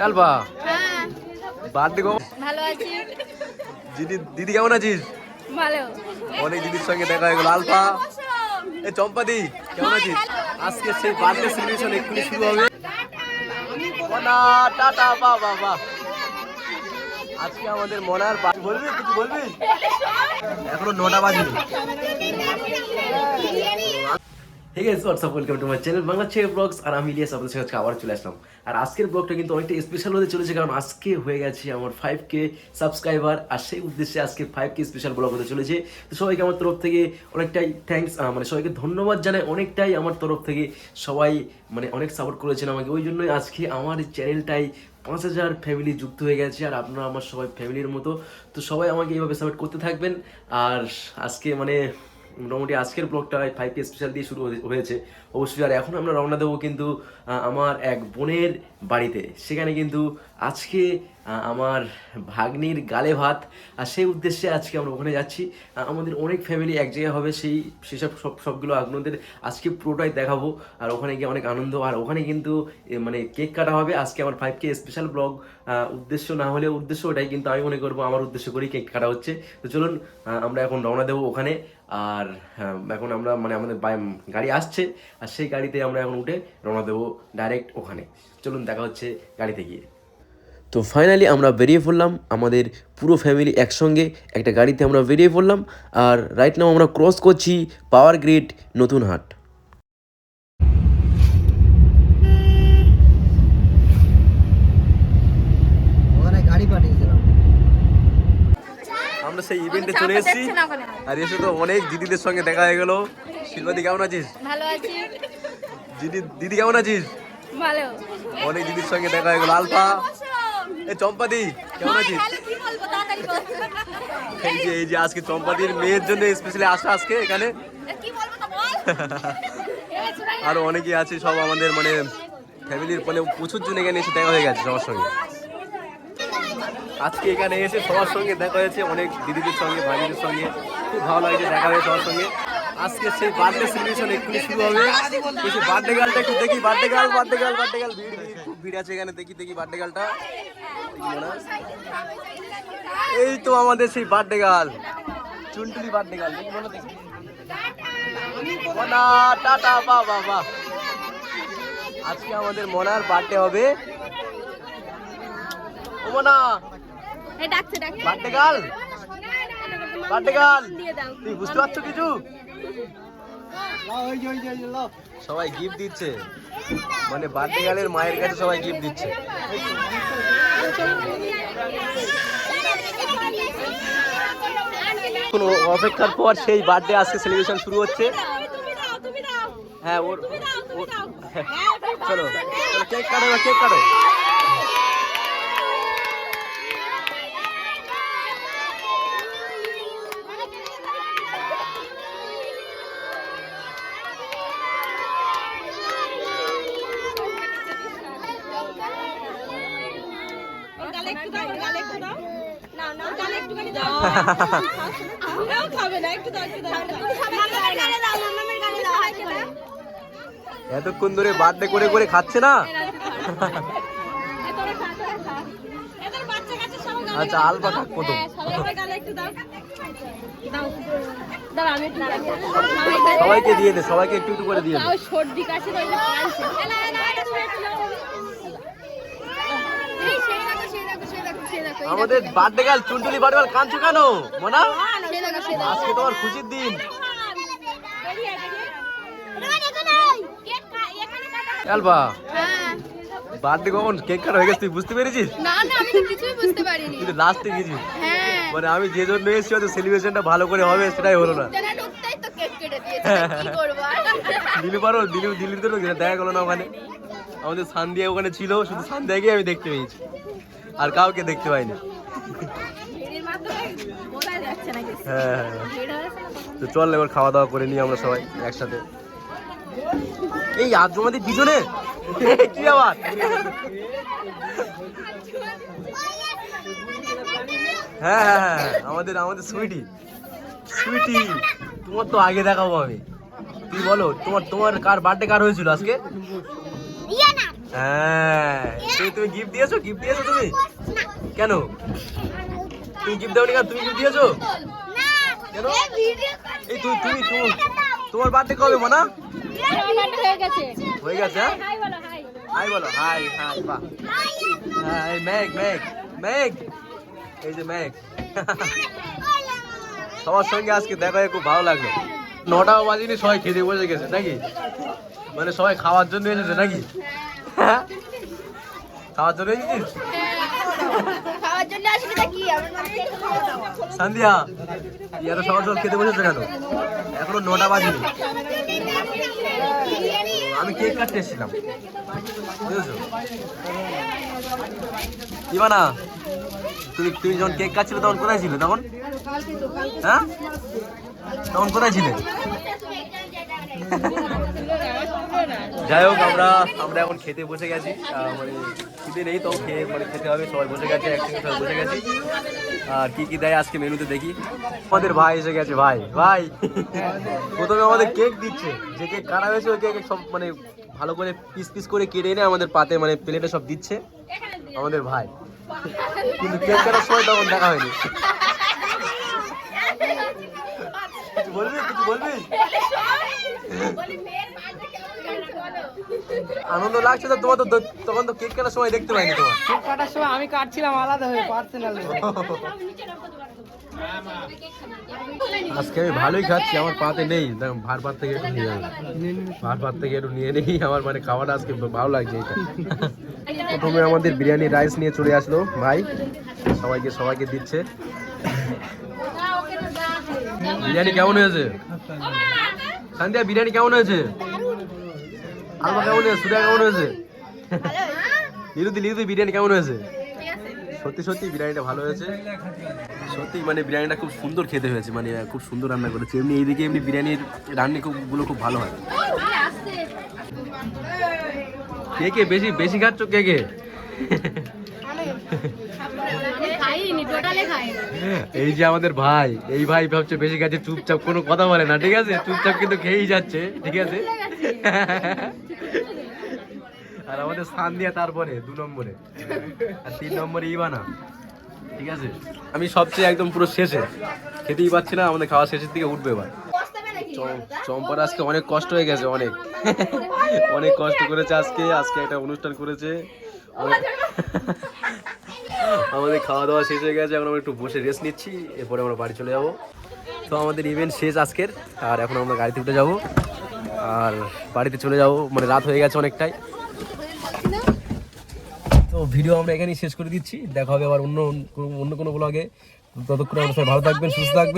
Alva হ্যাঁ। Birthday গো। ভালো আছি। দিদি দিদি কেমন আছিস? ভালো। অনেক দিদির সঙ্গে দেখা হয়ে গেল। আলফা। এ চম্পাদি কেমন আছিস? আজকে সেই বার্থডে সেলিব্রেশন এক্ষুনি শুরু হবে। মনা টাটা বা বা বা। আজকে আমাদের মনার বা- বলবি? কিছু বলবি? এখনও নটা বাজে চ্যানেল বাংলা আর আমি আবার চলে আর আজকের কিন্তু অনেকটা স্পেশাল হতে চলেছে, কারণ আজকে হয়ে গেছে আমার সাবস্ক্রাইবার আর সেই উদ্দেশ্যে আজকে স্পেশাল ব্লগ হতে চলেছে। তো সবাইকে আমার তরফ থেকে অনেকটাই মানে সবাইকে ধন্যবাদ জানাই, অনেকটাই আমার তরফ থেকে সবাই মানে অনেক সাপোর্ট করেছেন আমাকে। ওই জন্যই আজকে আমার চ্যানেলটাই পাঁচ হাজার ফ্যামিলি যুক্ত হয়ে গেছে, আর আপনারা আমার সবাই ফ্যামিলির মতো। তো সবাই আমাকে এইভাবে সাপোর্ট করতে থাকবেন, আর আজকে মানে মোটামুটি আজকের ব্লগটা ফাইভ স্পেশাল দিয়ে শুরু হয়েছে। অবশ্যই আর এখন আমরা রওনা দেবো কিন্তু আমার এক বোনের বাড়িতে। সেখানে কিন্তু আজকে আমার ভাগ্নির গালে ভাত। আর সেই উদ্দেশ্যে আজকে আমরা ওখানে যাচ্ছি। আমাদের অনেক ফ্যামিলি এক জায়গায় হবে, সেই, সেসব সব, সবগুলো আপনাদের আজকে পুরোটাই দেখাবো। আর ওখানে গিয়ে অনেক আনন্দ। আর ওখানে কিন্তু মানে কেক কাটা হবে। আজকে আমার ফাইভ কে স্পেশাল ব্লগ উদ্দেশ্য না হলে উদ্দেশ্য ওটাই, কিন্তু আমি মনে করব আমার উদ্দেশ্য করেই কেক কাটা হচ্ছে। তো চলুন আমরা এখন রওনা দেবো ওখানে। আর এখন আমরা মানে আমাদের গাড়ি আসছে। আর সেই গাড়িতে আমরা এখন উঠে রওনা দেবো ডাইরেক্ট ওখানে। চলুন দেখা হচ্ছে গাড়িতে গিয়ে। তো ফাইনালি আমরা বেরিয়ে পড়লাম আমাদের পুরো ফ্যামিলি একসঙ্গে একটা গাড়িতে আমরা বেরিয়ে পড়লাম আর রাইট নাও আমরা ক্রস করছি পাওয়ার গ্রিড নতুন হাট। গাড়ি পাঠিয়েছিলাম। আমরা সেই ইভেন্টে চলে এসেছি। আর এসে তো অনেক দিদিদের সঙ্গে দেখা হয়ে গেল। শিল্পাদি কেমন আছিস? ভালো আছি। দিদি দিদি কেমন আছিস? ভালো। অনেক দিদির সঙ্গে দেখা হয়ে গেল। আলফা এ চম্পাদি কেমন আছিস? এই যে এই যে আজকে চম্পাদির মেয়ের জন্য স্পেশালি আসা আজকে এখানে। আরও অনেকেই আছে সব আমাদের মানে ফ্যামিলির মানে প্রচুর জন এখানে এসে দেখা হয়ে গেছে সবার সঙ্গে। আজকে এখানে এসে সবার সঙ্গে দেখা হয়েছে অনেক দিদিদের সঙ্গে ভাইদের সঙ্গে। খুব ভালো লাগছে দেখা হয়েছে সবার সঙ্গে। আজকে সেই বার্থডে সেলিব্রেশন এক্ষুনি শুরু হবে। সেই বার্থডে গার্লটা একটু দেখি birthday girl birthday girl birthday girl ভিড় খুব ভিড় আছে এখানে। দেখি দেখি বার্থডে গার্লটা এই তো আমাদের সেই birthday girl Chuntuli birthday girl দেখি বলো দেখি। টাটা বা বা বা। আজকে আমাদের মনার বার্থডে হবে। ও মনা। বার্থডে গার্ল বার্থডে গার্ল তুই বুঝতে পারছ কিছু। সবাই গিফট দিচ্ছে। মানে বার্থডে গার্লের মায়ের কাছে সবাই গিফট দিচ্ছে। কোন অপেক্ষার পর সেই বার্থডে আজকে সেলিব্রেশন শুরু হচ্ছে। হ্যাঁ ওর চলো। চলো কেক কাটো কেক কাটো ওর গালে একটু দাও ওর গালে একটু দাও না না ওর গালে একটুখানি দাও আমরাও খাবে না একটু দাও একটু দাও মামার গালে দাও মামার গালে দাও হাইকে দাও এতক্ষণ ধরে বার্থডে করে করে খাচ্ছে না? আচ্ছা আলফা খাক কত সবার গালে একটু দাও। দাও। দাও আমি সবাইকে দিয়ে দে সবাইকে একটু একটু করে দিয়ে দে। সর্দি কাশি তো এটা কাশছে না না এটা ছেড়ে দাও এই সেই দেখো সেই দেখো সেই দেখো সেই দেখো আমাদের birthday girl Chuntuli birthday girl কাঁদছো কেন? মোনা? আজকে তোমার খুশির দিন। আলবা হ্যাঁ। বার্থডে কখন কেক কাটা হয়ে গেছে তুই বুঝতে পেরেছিস? না না আমি কিছুই বুঝতে পারিনি। তুই লাস্টে গেছিস। হ্যাঁ। মানে আমি যে জন্য এসেছি হয়তো সেলিব্রেশনটা ভালো করে হবে সেটাই হলো না। দিলি পারো দিলি তো দেখা গেলো না ওখানে। আমাদের সান্দিয়া ওখানে ছিল শুধু সান্দিয়াকে আমি দেখতে পেয়েছি। আর কাউকে দেখতে না হ্যাঁ হ্যাঁ, হ্যাঁ। না? তো চল এবার খাওয়া দাওয়া করে নিই আমরা সবাই একসাথে। এই আজ আমাদের পিছনে কি আবার হ্যাঁ হ্যাঁ হ্যাঁ হ্যাঁ, আমাদের আমাদের সুইটি। সুইটি তোমার তো আগে দেখাবো আমি। তুই বলো তোমার তোমার কার বার্থডে কার হয়েছিল আজকে? হ্যাঁ। তুমি তুমি গিফট দিয়েছ? গিফট দিয়েছ তুমি? কেন? তুমি গিফট দাওনি কেন? তুমি গিফট দিয়েছ? কেন? এই তুই তুমি তুমি তোমার বার্থডে কবে মানা? হয়ে গেছে। হয়ে গেছে হ্যাঁ? হাই বলো হাই হাই বলো হাই হাই বাহ। হাই মেঘ মেঘ মেঘ। এই যে মেঘ। সবার সঙ্গে আজকে দেখা হয়ে খুব ভালো লাগল। নটাও বাজিনি সবাই খেতে বসে গেছে নাকি? মানে সবাই খাওয়ার জন্য এসেছে নাকি? হ্যাঁ? খাওয়ার জন্য এসেছিস? এত সকাল সকাল খেতে কেন? এখনও আমি কেক কাটতে এসেছিলাম। বুঝেছ? তুমি তুমি যখন কেক কাটছিলে তখন কোথায় ছিলে? তখন? হ্যাঁ? তখন কোথায় ছিলে? যাই হোক, আমরা আমরা এখন খেতে বসে গেছি। মানে খিদে নেই তো, খেয়ে মানে খেতে হবে, সবাই বসে গেছে, একসঙ্গে সবাই বসে গেছি। আর কি কি দেয় আজকে মেনুতে দেখি। আমাদের ভাই এসে গেছে, ভাই ভাই। প্রথমে আমাদের কেক দিচ্ছে। যে কেক কাটা হয়েছে, ওই কেক সব মানে ভালো করে পিস পিস করে কেটে এনে আমাদের পাতে মানে প্লেটে সব দিচ্ছে। আমাদের ভাই। কিন্তু কেক কাটার সময় তখন দেখা হয়নি। কিছু বলবি? কিছু বলবি? আনন্দ লাগছে তো তোমার তো তখন তো কেক কাটার সময় দেখতে পাইনি তোমার। কেক কাটার সময় আমি কাটছিলাম আলাদা হয়ে পার্সোনাল আজকে আমি ভালোই খাচ্ছি আমার পাতে নেই। ভার পাত থেকে একটু নিয়ে ভার পাত থেকে একটু নিয়ে নেই আমার মানে খাওয়াটা আজকে ভালো লাগছে এটা। প্রথমে আমাদের বিরিয়ানি রাইস নিয়ে চলে আসলো ভাই। সবাইকে সবাইকে দিচ্ছে। বিরিয়ানি কেমন হয়েছে? সান্তিয়া বিরিয়ানি কেমন হয়েছে? আলবা কেমন হয়েছে? সুরা কেমন হয়েছে? লিলুদি লিলুদি বিরিয়ানি কেমন হয়েছে? সত্যি সত্যি বিরিয়ানিটা ভালো হয়েছে। সত্যি মানে বিরিয়ানিটা খুব সুন্দর খেতে হয়েছে মানে খুব সুন্দর রান্না করেছে। এমনি এইদিকে এমনি বিরিয়ানির রান্না খুবগুলো খুব ভালো হয়। কে কে বেশি বেশি খাচ্ছ কে কে? এই যে আমাদের ভাই, এই ভাই ভাবছে বেশি খাচ্ছে চুপচাপ কোনো কথা বলে না, ঠিক আছে? চুপচাপ কিন্তু খেয়েই যাচ্ছে, ঠিক আছে? আর আমাদের স্থান দিয়া তারপরে, দু নম্বরে। আর তিন নম্বরে ইবানা, ঠিক আছে? আমি সবচেয়ে একদম পুরো শেষে। খেতেই পাচ্ছি না, আমাদের খাওয়া শেষের দিকে উঠবে এবার। চম- চম্পার আজকে অনেক কষ্ট হয়ে গেছে, অনেক। অনেক কষ্ট করেছে আজকে আজকে একটা অনুষ্ঠান করেছে। আমাদের খাওয়া দাওয়া শেষ হয়ে গেছে, এখন আমরা একটু বসে রেস্ট নিচ্ছি, এরপরে আমরা বাড়ি চলে যাব। তো আমাদের ইভেন্ট শেষ আজকের, আর এখন আমরা গাড়িতে উঠে যাব, আর বাড়িতে চলে যাব মানে রাত হয়ে গেছে অনেকটাই। তো ভিডিও আমরা এখানেই শেষ করে দিচ্ছি, দেখা হবে আবার অন্য অন্য কোনো ব্লগে ততক্ষণে আমরা সবাই ভালো থাকবেন, সুস্থ থাকবেন।